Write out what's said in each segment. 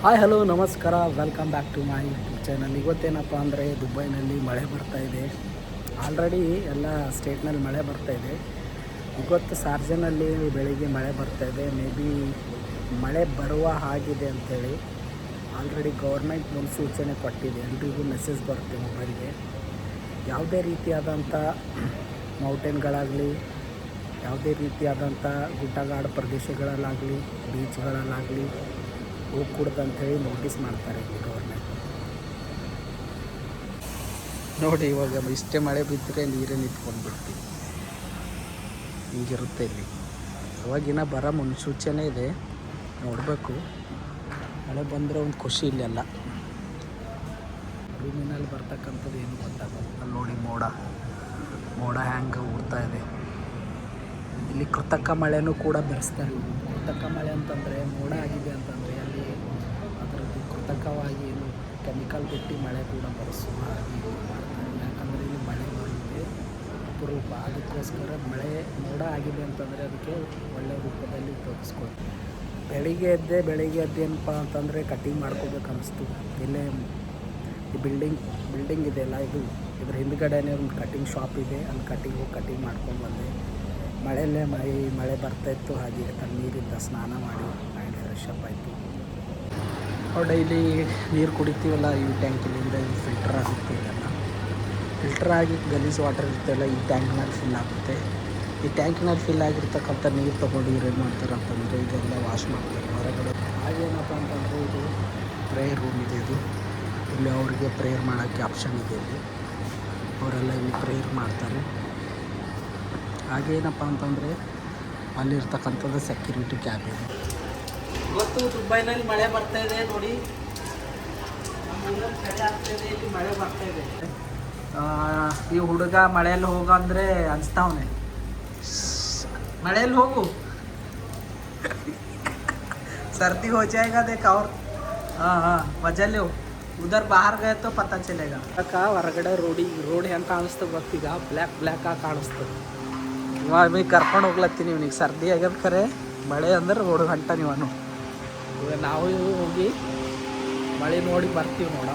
Hi hello ನಮಸ್ಕಾರ. Welcome back to my YouTube channel ಇವತ್ತೇನಪ್ಪ ಅಂದರೆ ದುಬೈನಲ್ಲಿ ಮಳೆ ಬರ್ತಾ ಇದೆ. ಆಲ್ರೆಡಿ ಎಲ್ಲ ಸ್ಟೇಟ್ನಲ್ಲಿ ಮಳೆ ಬರ್ತಾ ಇದೆ. ಇವತ್ತು ಸಾರ್ಜನಲ್ಲಿ ಬೆಳಿಗ್ಗೆ ಮಳೆ ಬರ್ತಾ ಇದೆ. ಮೇ ಬಿ ಮಳೆ ಬರುವ ಹಾಗಿದೆ ಅಂಥೇಳಿ ಆಲ್ರೆಡಿ ಗೌರ್ಮೆಂಟ್ ಮುನ್ಸೂಚನೆ ಕೊಟ್ಟಿದೆ. ಎಲ್ರಿಗೂ ಮೆಸೇಜ್ ಬರುತ್ತೆ ಮೊಬೈಲ್ಗೆ ಯಾವುದೇ ರೀತಿಯಾದಂಥ ಮೌಂಟೇನ್ಗಳಾಗಲಿ ಯಾವುದೇ ರೀತಿಯಾದಂಥ ಗುಡ್ಡಗಾಡು ಪ್ರದೇಶಗಳಲ್ಲಾಗಲಿ ಬೀಚ್ಗಳಲ್ಲಾಗಲಿ ಹೋಗ್ಕೂಡ್ದು ಹೇಳಿ ನೋಟಿಸ್ ಮಾಡ್ತಾರೆ ಗೌರ್ಮೆಂಟ್ ನೋಡಿ ಇವಾಗ ಇಷ್ಟೇ ಮಳೆ ಬಿದ್ದರೆ ನೀರೇ ನಿಂತ್ಕೊಂಡು ಬಿಡ್ತೀವಿ ಹಿಂಗಿರುತ್ತೆ ಇಲ್ಲಿ. ಅವಾಗಿನ ಬರೋ ಮುನ್ಸೂಚನೆ ಇದೆ. ನೋಡಬೇಕು. ಮಳೆ ಬಂದರೆ ಒಂದು ಖುಷಿ ಇಲ್ಲೆಲ್ಲ. ಭೂಮಿನಲ್ಲಿ ಬರ್ತಕ್ಕಂಥದ್ದು ಏನು ಗೊತ್ತಾಗಲ್ಲ. ಅಲ್ಲಿ ನೋಡಿ ಮೋಡ. ಮೋಡ ಹ್ಯಾಂಗೆ ಊಡ್ತಾ ಇದೆ. ಇಲ್ಲಿ ಕೃತಕ ಮಳೆನೂ ಕೂಡ ಬೆರೆಸ್ತಾರೆ. ಕೃತಕ ಮಳೆ ಅಂತಂದರೆ ಮೋಡ ಆಗಿದೆ ಅಂತಂದರೆ ಅಲ್ಲಿ ಕೃತಕವಾಗಿ ಏನು ಕೆಮಿಕಲ್ ಬಿಟ್ಟು ಮಳೆ ಕೂಡ ಬರೆಸುವ, ಹಾಗೆ ಯಾಕಂದರೆ ಇಲ್ಲಿ ಮಳೆ ಬರುತ್ತೆ ಅಪರೂಪ. ಅದಕ್ಕೋಸ್ಕರ ಮಳೆ ಮೋಡ ಆಗಿದೆ ಅಂತಂದರೆ ಅದಕ್ಕೆ ಒಳ್ಳೆಯ ರೂಪದಲ್ಲಿ ಉಪಯೋಗಿಸ್ಕೊಳ್ತೀವಿ ಬೆಳಿಗ್ಗೆ ಎದ್ದೆ, ಬೆಳಿಗ್ಗೆ ಎದ್ದೇನಪ್ಪ ಅಂತಂದರೆ ಕಟಿಂಗ್ ಮಾಡ್ಕೋಬೇಕು ಅನಿಸ್ತು. ಇಲ್ಲೇ ಈ ಬಿಲ್ಡಿಂಗ್ ಬಿಲ್ಡಿಂಗ್ ಇದೆಯಲ್ಲ ಇದು. ಇದ್ರ ಹಿಂದ್ಗಡೆನೇ ಒಂದು ಕಟಿಂಗ್ ಶಾಪ್ ಇದೆ. ಅಲ್ಲಿ ಕಟಿಂಗ್ ಹೋಗಿ ಕಟಿಂಗ್ ಮಾಡ್ಕೊಂಡು ಬಂದೆ. ಮಳೆಯಲ್ಲೇ ಮಳೆ ಮಳೆ ಬರ್ತಾಯಿತ್ತು ಹಾಗೆ ತಣ್ಣೀರಿಂದ ಸ್ನಾನ ಮಾಡಿ ಮೈಂಡ್ ಫ್ರೆಶ್ ಅಪ್ ಆಯಿತು. ನಾವು ಡೈಲಿ ನೀರು ಕುಡಿತೀವಲ್ಲ, ಈ ಟ್ಯಾಂಕಿನಿಂದ ಫಿಲ್ಟರ್ ಆಗುತ್ತೆ ಇದೆಲ್ಲ. ಫಿಲ್ಟರ್ ಆಗಿ ಗಲೀಸ್ ವಾಟರ್ ಇರುತ್ತೆಲ್ಲ, ಈ ಟ್ಯಾಂಕ್ನಲ್ಲಿ ಫಿಲ್ ಆಗುತ್ತೆ. ಈ ಟ್ಯಾಂಕಿನಲ್ಲಿ ಫಿಲ್ ಆಗಿರ್ತಕ್ಕಂಥ ನೀರು ತೊಗೊಂಡು ಇವ್ರು ಏನು ಮಾಡ್ತಾರೆ ಅಂತಂದರೆ ಇದೆಲ್ಲ ವಾಶ್ ಮಾಡ್ತಾರೆ. ಹೊರಗಡೆ ಹಾಗೇನಪ್ಪ ಅಂತಂದರೆ ಇದು ಪ್ರೇಯರ್ ರೂಮ್ ಇದೆ ಇದು. ಇಲ್ಲಿ ಅವರಿಗೆ ಪ್ರೇಯರ್ ಮಾಡೋಕ್ಕೆ ಆಪ್ಷನ್ ಇದೆ ಇಲ್ಲಿ. ಅವರೆಲ್ಲ ಇಲ್ಲಿ ಪ್ರೇಯರ್ ಮಾಡ್ತಾರೆ. ಹಾಗೇನಪ್ಪ ಅಂತಂದರೆ ಅಲ್ಲಿರ್ತಕ್ಕಂಥದ್ದು ಸೆಕ್ಯೂರಿಟಿ ಕ್ಯಾಬಿನ್ ಇವತ್ತು ದುಬೈನಲ್ಲಿ ಮಳೆ ಬರ್ತಾ ಇದೆ ನೋಡಿ ನಮ್ಮ ಊರಲ್ಲಿ ಚಳಿ ಆಗ್ತಾ ಇದೆ ಇಲ್ಲಿ ಮಳೆ ಬರ್ತಾ ಇದೆ ಆ, ಈ ಹುಡುಗ ಮಳೆಯಲ್ಲಿ ಹೋಗು ಅಂದರೆ ಅನ್ಸ್ತಾವನೆ ಮಳೆಯಲ್ಲಿ ಹೋಗು सर्दी हो जाएगा देख और हाँ हाँ मजा ले उधर बाहर गए तो पता चलेगा ಅಕ್ಕ ಹೊರಗಡೆ ರೋಡಿ ರೋಡ್ ಹೆಂಗೆ ಕಾಣಿಸ್ತದೆ ಗೊತ್ತೀಗ ಬ್ಲ್ಯಾಕ್ ಬ್ಲ್ಯಾಕ್ ಆಗಿ ಕಾಣಿಸ್ತದೆ ಇವಾಗ ಮೀ ಕರ್ಕೊಂಡು ಹೋಗ್ಲತ್ತೀನಿ ಇವ್ನಿಗೆ ಸರ್ದಿ ಆಗ್ಯದ ಖರೆ ಮಳೆ ಅಂದ್ರೆ ರೋಡ್ ಗಂಟ ನೀವನು ಈಗ ನಾವು ಹೋಗಿ ಮಳೆ ನೋಡಿ ಬರ್ತೀವಿ ನೋಡ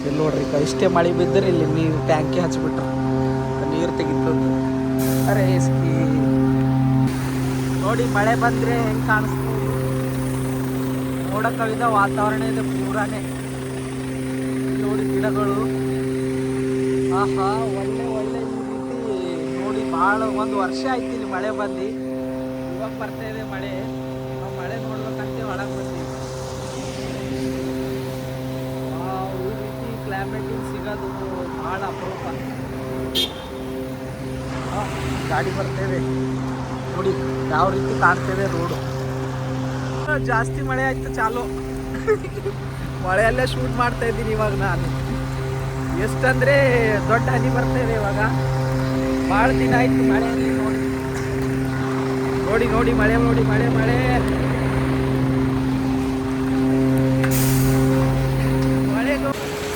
ಇಲ್ಲಿ ನೋಡ್ರಿ ಈಗ ಇಷ್ಟೇ ಮಳೆ ಬಿದ್ದರೆ ಇಲ್ಲಿ ನೀರು ಟ್ಯಾಂಕಿ ಹಚ್ಬಿಟ್ರು. ನೀರು ತೆಗಿತು. ಅರೆ ಇಸ್ಕಿ ನೋಡಿ ಮಳೆ ಬಂದರೆ ಹೆಂಗೆ ಕಾಣಿಸ್ತು. ನೋಡೋಕ್ಕಾಗಿದ್ದ ವಾತಾವರಣ ಇದೆ ಪೂರಾನೇ. ನೋಡಿ ಗಿಡಗಳು. ಆಹಾ, ಒಳ್ಳೆ ಒಳ್ಳೆ ಈ ರೀತಿ. ನೋಡಿ ಭಾಳ ಒಂದು ವರ್ಷ ಆಯ್ತು ಇಲ್ಲಿ ಮಳೆ ಬಂದು. ಇವಾಗ ಬರ್ತಾ ಇದೆ ಮಳೆ. ಮಳೆ ನೋಡ್ಬೇಕಂತ ಒಳಗೆ ಬರ್ತೀವಿ ರೀತಿ ಕ್ಲೈಮೇಟ್ ಸಿಗೋದು ಭಾಳ ಅಪರೂಪ. ಗಾಡಿ ಬರ್ತೇವೆ. ನೋಡಿ, ಯಾವ ರೀತಿ ಕಾಣ್ತೇವೆ ರೋಡು. ಜಾಸ್ತಿ ಮಳೆ ಆಯ್ತು, ಚಾಲು. ಮಳೆಯಲ್ಲೇ ಶೂಟ್ ಮಾಡ್ತಾ ಇದ್ದೀನಿ ಇವಾಗ ನಾನು. ಎಷ್ಟಂದ್ರೆ ದೊಡ್ಡ ಹನಿ ಬರ್ತೇವೆ ಇವಾಗ. ಭಾಳ ದಿನ ಆಯ್ತು ಮಳೆ ನೋಡಿ. ನೋಡಿ ನೋಡಿ, ಮಳೆ ನೋಡಿ, ಮಳೆ ಮಳೆ.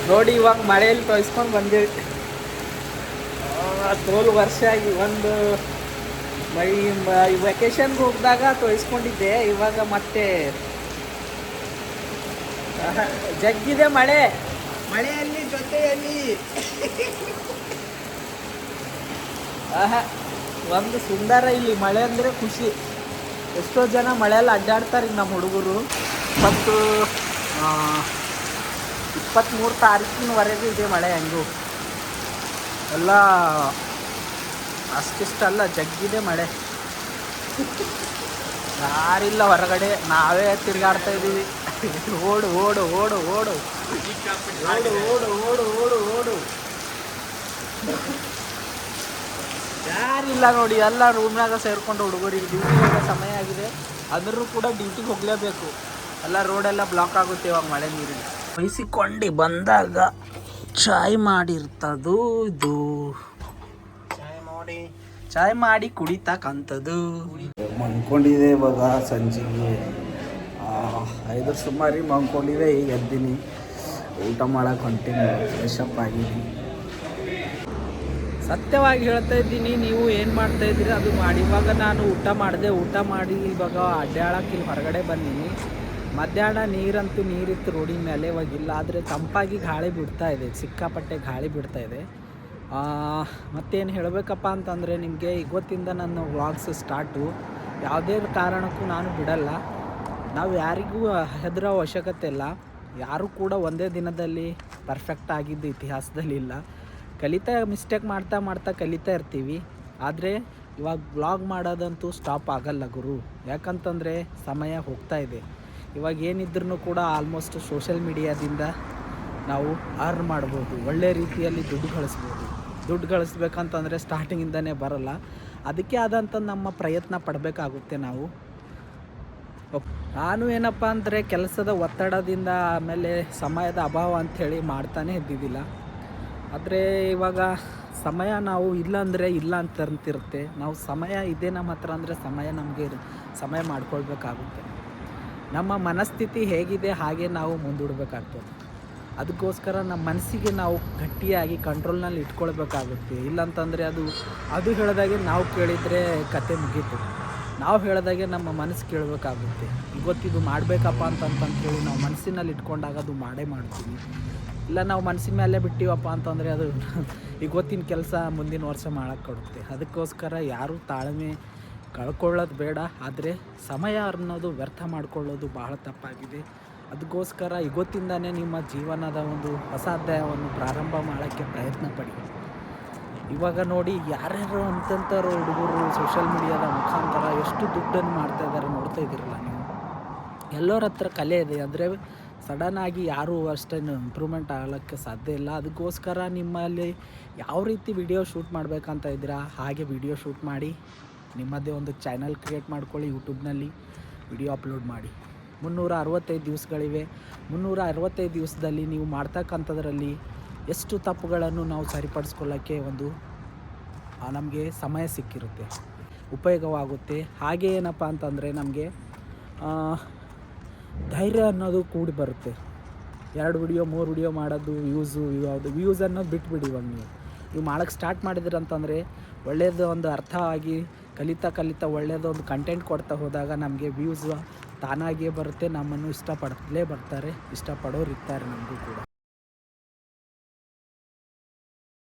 ನೋಡಿ ಇವಾಗ ಮಳೆಯಲ್ಲಿ ತೊಯ್ಸ್ಕೊಂಡು ಬಂದೇವಿ. ತೋಲ್ ವರ್ಷ ಆಗಿ ಒಂದು ಮೈ ವೆಕೇಶನ್ಗೆ ಹೋಗಿದಾಗ ತೊಯ್ಸ್ಕೊಂಡಿದ್ದೆ. ಇವಾಗ ಮತ್ತೆ ಜಗ್ಗಿದೆ ಮಳೆ. ಮಳೆಯಲ್ಲಿ ಜೊತೆಯಲ್ಲಿ. ಆಹಾ ಒಂದು ಸುಂದರ ಇಲ್ಲಿ ಮಳೆ ಅಂದರೆ ಖುಷಿ. ಎಷ್ಟೋ ಜನ ಮಳೆಯಲ್ಲಿ ಅಡ್ಡಾಡ್ತಾರೆ ನಮ್ಮ ಹುಡುಗರು. ಮತ್ತು ಇಪ್ಪತ್ತ್ಮೂರು ತಾರೀಕಿನವರೆಗೂ ಇದೆ ಮಳೆ ಹೆಂಗೂ. ಎಲ್ಲ ಅಷ್ಟಿಷ್ಟಲ್ಲ, ಜಗ್ಗಿದೆ ಮಳೆ. ಯಾರಿಲ್ಲ ಹೊರಗಡೆ, ನಾವೇ ತಿರುಗಾಡ್ತಾ ಇದ್ದೀವಿ. ಓಡು ಓಡು ಓಡು ಓಡು. ಓಡು ಓಡು ಓಡು ಓಡು ಓಡು. ಯಾರಿಲ್ಲ ನೋಡಿ, ಎಲ್ಲ ರೂಮ್ನಾಗ ಸೇರ್ಕೊಂಡು ಹುಡುಗರಿಗೆ ಡ್ಯೂಟಿ ಹೋಗೋ ಸಮಯ ಆಗಿದೆ. ಆದರೂ ಕೂಡ ಡ್ಯೂಟಿಗೆ ಹೋಗಲೇಬೇಕು. ಎಲ್ಲ ರೋಡೆಲ್ಲ ಬ್ಲಾಕ್ ಆಗುತ್ತೆ ಇವಾಗ ಮಳೆ ನೀರಿಗೆ ಬಯಸಿಕೊಂಡು ಬಂದಾಗ ಚಾಯ್ ಮಾಡಿರ್ತದು ಇದು? ಚಾಯ್ ಮಾಡಿ. ಕುಡಿತಕ್ಕಂಥದ್ದು. ಮನ್ಕೊಂಡಿದೆ ಇವಾಗ ಸಂಜೆಗೆ. ಐದು ಸುಮಾರಿ ಮನ್ಕೊಂಡಿದೆ ಈಗ ಎದ್ದೀನಿ. ಊಟ ಮಾಡಕ್ಕೆ ಹೊಂಟೀನಿ ಫ್ರೆಶಪ್ ಅಪ್ ಆಗಿದ್ದೀನಿ. ಸತ್ಯವಾಗಿ ಹೇಳ್ತಾ ಇದ್ದೀನಿ ನೀವು ಏನು ಮಾಡ್ತಾ ಇದ್ದೀರಿ ಅದು ಮಾಡಿ. ಇವಾಗ ನಾನು ಊಟ ಮಾಡಿದೆ ಊಟ ಮಾಡಿ ಇವಾಗ ಅಡ್ಡಾಳಕ್ಕೆ ಇಲ್ಲಿ ಹೊರಗಡೆ ಬಂದೀನಿ. ಮಧ್ಯಾಹ್ನ ನೀರಂತೂ ನೀರಿತ್ತು ರೋಡಿನ ಮೇಲೆ ಇವಾಗಿಲ್ಲ ಆದರೆ ತಂಪಾಗಿ ಗಾಳಿ ಬಿಡ್ತಾ ಇದೆ, ಸಿಕ್ಕಾಪಟ್ಟೆ ಗಾಳಿ ಬಿಡ್ತಾ ಇದೆ. ಮತ್ತೇನು ಹೇಳಬೇಕಪ್ಪ ಅಂತಂದರೆ ನಿಮಗೆ ಇವತ್ತಿಂದ ನನ್ನ ವ್ಲಾಗ್ಸ್ ಸ್ಟಾರ್ಟು. ಯಾವುದೇ ಕಾರಣಕ್ಕೂ ನಾನು ಬಿಡಲ್ಲ. ನಾವು ಯಾರಿಗೂ ಹೆದರೋ ಅವಶ್ಯಕತೆ ಇಲ್ಲ. ಯಾರೂ ಕೂಡ ಒಂದೇ ದಿನದಲ್ಲಿ ಪರ್ಫೆಕ್ಟ್ ಆಗಿದ್ದು ಇತಿಹಾಸದಲ್ಲಿ ಇಲ್ಲ. ಕಲಿತಾ ಮಿಸ್ಟೇಕ್ ಮಾಡ್ತಾ ಮಾಡ್ತಾ ಕಲಿತಾ ಇರ್ತೀವಿ. ಆದರೆ ಇವಾಗ ಬ್ಲಾಗ್ ಮಾಡೋದಂತೂ ಸ್ಟಾಪ್ ಆಗಲ್ಲ ಗುರು. ಯಾಕಂತಂದರೆ ಸಮಯ ಹೋಗ್ತಾ ಇದೆ. ಇವಾಗ ಏನಿದ್ರೂ ಕೂಡ ಆಲ್ಮೋಸ್ಟ್ ಸೋಷಿಯಲ್ ಮೀಡಿಯಾದಿಂದ ನಾವು ಅರ್ನ್ ಮಾಡ್ಬೋದು. ಒಳ್ಳೆ ರೀತಿಯಲ್ಲಿ ದುಡ್ಡು ಗಳಿಸ್ಬೋದು. ದುಡ್ಡು ಗಳಿಸ್ಬೇಕಂತಂದರೆ ಸ್ಟಾರ್ಟಿಂಗಿಂದನೇ ಬರಲ್ಲ. ಅದಕ್ಕೆ ಆದಂಥ ನಮ್ಮ ಪ್ರಯತ್ನ ಪಡಬೇಕಾಗುತ್ತೆ ನಾವು. ನಾನು ಏನಪ್ಪ ಅಂದರೆ ಕೆಲಸದ ಒತ್ತಡದಿಂದ ಆಮೇಲೆ ಸಮಯದ ಅಭಾವ ಅಂಥೇಳಿ ಮಾಡ್ತಾನೇ ಇದ್ದಿದ್ದಿಲ್ಲ. ಆದರೆ ಇವಾಗ ಸಮಯ ನಾವು ಇಲ್ಲ ಅಂದರೆ ಇಲ್ಲ ಅಂತ ಅಂತಿರುತ್ತೆ. ನಾವು ಸಮಯ ಇದೆ ನಮ್ಮ ಹತ್ರ ಅಂದರೆ ಸಮಯ ನಮಗೆ ಸಮಯ ಮಾಡ್ಕೊಳ್ಬೇಕಾಗುತ್ತೆ. ನಮ್ಮ ಮನಸ್ಥಿತಿ ಹೇಗಿದೆ, ಹಾಗೆ ನಾವು ಮುಂದೂಡಬೇಕಾಗ್ತದೆ. ಅದಕ್ಕೋಸ್ಕರ ನಮ್ಮ ಮನಸ್ಸಿಗೆ ನಾವು ಗಟ್ಟಿಯಾಗಿ ಕಂಟ್ರೋಲ್ನಲ್ಲಿ ಇಟ್ಕೊಳ್ಬೇಕಾಗುತ್ತೆ. ಇಲ್ಲಂತಂದರೆ ಅದು ಅದು ಹೇಳಿದಾಗೆ ನಾವು ಕೇಳಿದರೆ ಕತೆ ಮುಗೀತು. ನಾವು ಹೇಳಿದಾಗೆ ನಮ್ಮ ಮನಸ್ಸು ಕೇಳಬೇಕಾಗುತ್ತೆ. ಇವತ್ತಿದು ಮಾಡಬೇಕಪ್ಪ ಅಂತಂತಂತೇಳಿ ನಾವು ಮನಸ್ಸಿನಲ್ಲಿ ಇಟ್ಕೊಂಡಾಗ ಅದು ಮಾಡೇ ಮಾಡ್ತೀವಿ. ಇಲ್ಲ ನಾವು ಮನಸ್ಸಿನ ಮೇಲೆ ಬಿಟ್ಟಿವಪ್ಪ ಅಂತಂದರೆ ಅದು ಇವತ್ತಿನ ಕೆಲಸ ಮುಂದಿನ ವರ್ಷ ಮಾಡೋಕ್ಕೆ ಕೊಡುತ್ತೆ. ಅದಕ್ಕೋಸ್ಕರ ಯಾರೂ ತಾಳ್ಮೆ ಕಳ್ಕೊಳ್ಳೋದು ಬೇಡ, ಆದರೆ ಸಮಯ ಅನ್ನೋದು ವ್ಯರ್ಥ ಮಾಡ್ಕೊಳ್ಳೋದು ಬಹಳ ತಪ್ಪಾಗಿದೆ. ಅದಕ್ಕೋಸ್ಕರ ಇವತ್ತಿಂದನೇ ನಿಮ್ಮ ಜೀವನದ ಒಂದು ಹೊಸ ಅಧ್ಯಾಯವನ್ನು ಪ್ರಾರಂಭ ಮಾಡೋಕ್ಕೆ ಪ್ರಯತ್ನ ಪಡಿ. ಇವಾಗ ನೋಡಿ, ಯಾರ್ಯಾರು ಅಂತಂಥವ್ರು ಹುಡುಗರು ಸೋಷಿಯಲ್ ಮೀಡಿಯಾದ ಮುಖಾಂತರ ಎಷ್ಟು ದುಡ್ಡನ್ನು ಮಾಡ್ತಾ ಇದ್ದಾರೆ ನೋಡ್ತಾ ಇದ್ದೀರಲ್ಲ ನೀವು? ಎಲ್ಲರ ಹತ್ರ ಕಲೆ ಇದೆ ಅಂದರೆ ಸಡನ್ನಾಗಿ ಯಾರೂ ಅಷ್ಟೇನು ಇಂಪ್ರೂವ್ಮೆಂಟ್ ಆಗೋಕ್ಕೆ ಸಾಧ್ಯ ಇಲ್ಲ. ಅದಕ್ಕೋಸ್ಕರ ನಿಮ್ಮಲ್ಲಿ ಯಾವ ರೀತಿ ವಿಡಿಯೋ ಶೂಟ್ ಮಾಡಬೇಕಂತ ಇದ್ದೀರಾ, ಹಾಗೆ ವಿಡಿಯೋ ಶೂಟ್ ಮಾಡಿ. ನಿಮ್ಮದೇ ಒಂದು ಚಾನಲ್ ಕ್ರಿಯೇಟ್ ಮಾಡ್ಕೊಳ್ಳಿ ಯೂಟ್ಯೂಬ್ನಲ್ಲಿ. ವಿಡಿಯೋ ಅಪ್ಲೋಡ್ ಮಾಡಿ. ಮುನ್ನೂರ ಅರವತ್ತೈದು ದಿವಸಗಳಿವೆ. ಮುನ್ನೂರ ಅರವತ್ತೈದು ದಿವಸದಲ್ಲಿ ನೀವು ಮಾಡ್ತಕ್ಕಂಥದ್ರಲ್ಲಿ ಎಷ್ಟು ತಪ್ಪುಗಳನ್ನು ನಾವು ಸರಿಪಡಿಸ್ಕೊಳ್ಳೋಕ್ಕೆ ಒಂದು ನಮಗೆ ಸಮಯ ಸಿಕ್ಕಿರುತ್ತೆ. ಉಪಯೋಗವಾಗುತ್ತೆ. ಹಾಗೆ ಏನಪ್ಪ ಅಂತಂದರೆ ನಮಗೆ ಧೈರ್ಯ ಅನ್ನೋದು ಕೂಡಿ ಬರುತ್ತೆ. ಎರಡು ವಿಡಿಯೋ, ಮೂರು ವಿಡಿಯೋ ಮಾಡೋದು, ವ್ಯೂಸು ಯಾವುದು, ವ್ಯೂಸ್ ಅನ್ನೋದು ಬಿಟ್ಬಿಡಿ ಇವಾಗ ನೀವು. ನೀವು ಮಾಡೋಕ್ಕೆ ಸ್ಟಾರ್ಟ್ ಮಾಡಿದ್ರು ಅಂತಂದರೆ ಒಳ್ಳೆಯದು ಒಂದು ಅರ್ಥವಾಗಿ ಕಲಿತಾ ಕಲಿತಾ ಒಳ್ಳೆಯದೊಂದು ಕಂಟೆಂಟ್ ಕೊಡ್ತಾ ಹೋದಾಗ ನಮಗೆ ವ್ಯೂಸ್ ತಾನಾಗಿಯೇ ಬರುತ್ತೆ, ನಮ್ಮನ್ನು ಇಷ್ಟಪಡಲೇ ಬರ್ತಾರೆ ಇಷ್ಟಪಡೋರು ಇರ್ತಾರೆ ನಮಗೂ ಕೂಡ.